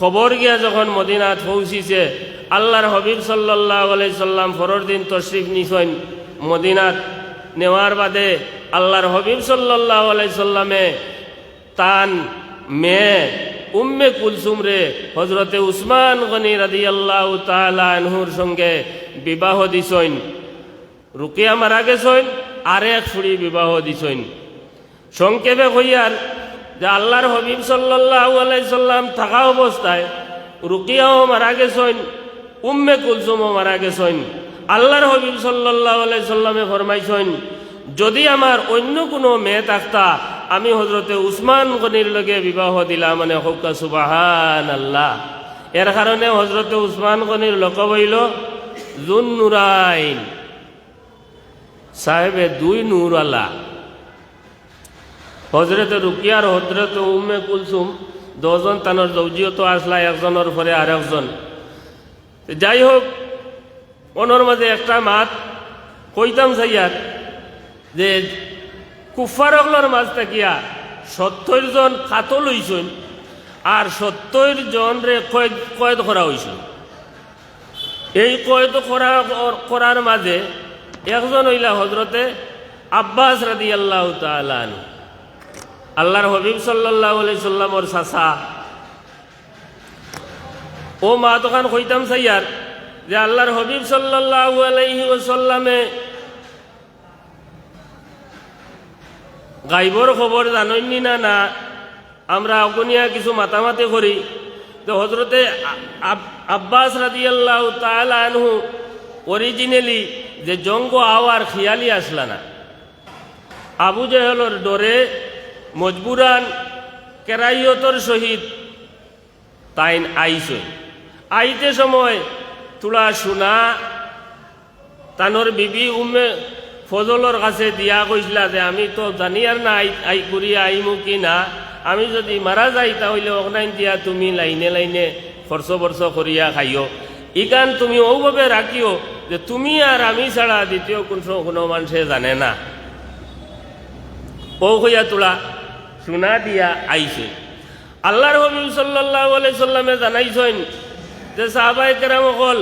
খবর গিয়া যখন মদিনাত পৌঁছিছে, আল্লাহর হবিব সাল্লাহ সাল্লাম ফরর দিন তশরিফ নিছেন। মদিনাত নেওয়ার বাদে আল্লাহর হবিব সাল্লাহ সাল্লামে তান মেয়ে উম্মে কুলসুম রে হজরতে উসমান গনি রাদি আল্লাহ আনহুর সঙ্গে বিবাহ দিছইন রুকিয়া মারা গেছইন আরেক ফুড়ি বিবাহ দিছইন সংক্ষেপে হইয়ার যে আল্লাহর হবিব সাল্লাহ থাকা অবস্থায় রুকিয়াও মারা গেছেন, উম্মে কুলসুমও মারা গেছেন। আল্লাহর হবিব সাল্লাহ সাল্লামে ফরমাইছেন, যদি আমার অন্য কোনো মেয়ে থাকতা, আমি হজরতে উসমান গনির লগে বিবাহ দিলাম মানে হকা সুবাহান আল্লাহ এর কারণে হজরতে উসমান গনির লোক বইল জুন নুরাইন। সাহেবে দুই নূর আল্লাহ হজরতে রুকিয়ার হজরত উম্মে কুলসুম দশজন তানোর জৌজিয়ত আসলা, একজনের পরে আর একজন। যাই হোক, ওনার মাঝে একটা মাত কইতাম সাইয়ার যে কুফারগলোর মাঝ থাকিয়া সত্তর জন কাতল হইছেন আর সত্তর জন রে কয়েদ কয়েদ করা হয়েছিল এই কয়েদ করা, করার মাঝে একজন হইলা হজরতে আব্বাস রাদি আল্লাহ তালানু আল্লাহর হবিব সাল্লাহ সাল্লামর চাচা। ও মা, তখন কইতাম সাইয়ার যে আল্লাহর হবিব সাল্লাহ গাইবর খবর জাননি না না? আমরা অগনিয়া কিছু মাতামাতি করি। তো হজরতে আব্বাস রাদি আল্লাহ আনহু অরিজিনালি যে জঙ্গ আওয়ার খিয়ালি আসলা না আবু জেহলর ডরে মজবুরান কেরাইয়তর সহিত তাইন আইসই। আইতে সময় তুলা সোনা তানোর বিবি উমে ফজলর কাছে দিয়া কইসলা যে, আমি তো জানি আর না, আই করি আইমু কি না। আমি যদি মারা যাই তাহলে অগনাইন দিয়া তুমি লাইনে লাইনে খরচ বর্ষ করিয়া খাইও। ইকান তুমি ওভাবে রাখিও যে, তুমি আর আমি ছাড়া দ্বিতীয় কোন কোনো মানুষে জানে না। ও হইয়া তোলা সোনা দিয়া আইছে। আল্লাহর হবিব সাল্লাহ সাল্লামে জানাইছেন যে সাহাবাই কেরাম হল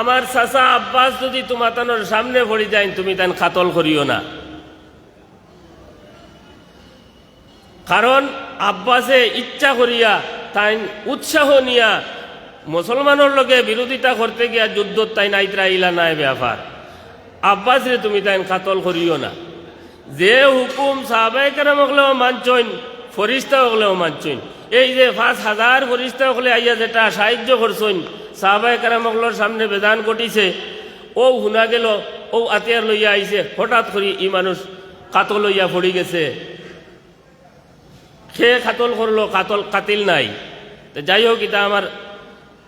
আমার চাচা আব্বাস যদি তোমার তানোর সামনে পড়ি যায়, তুমি তান খাতল করিও না। কারণ আব্বাসে ইচ্ছা করিয়া তাই উৎসাহ নিয়া মুসলমানের লগে বিরোধিতা করতে গিয়া যুদ্ধ তাই নাইতরা ইলা নাই ব্যাপার। আব্বাস রে তুমি তাই কাতল করিও না। যে হুকুম সাহাবাই কেরাম হলেও মানছইন ফরিস্তা হলেও মানছইন এই যে পাঁচ হাজার ফরিস্তা হলে আইয়া যেটা সাহায্য করছইন সাহাবাই কেরাম হলোর সামনে বেদান ঘটিছে, ও শুনা গেল, ও আতিয়ার লইয়া আইছে, হঠাৎ করি ই মানুষ কাতল লইয়া পড়ি গেছে। সে কাতল করল, কাতল কাতিল নাই। যাই হোক, এটা আমার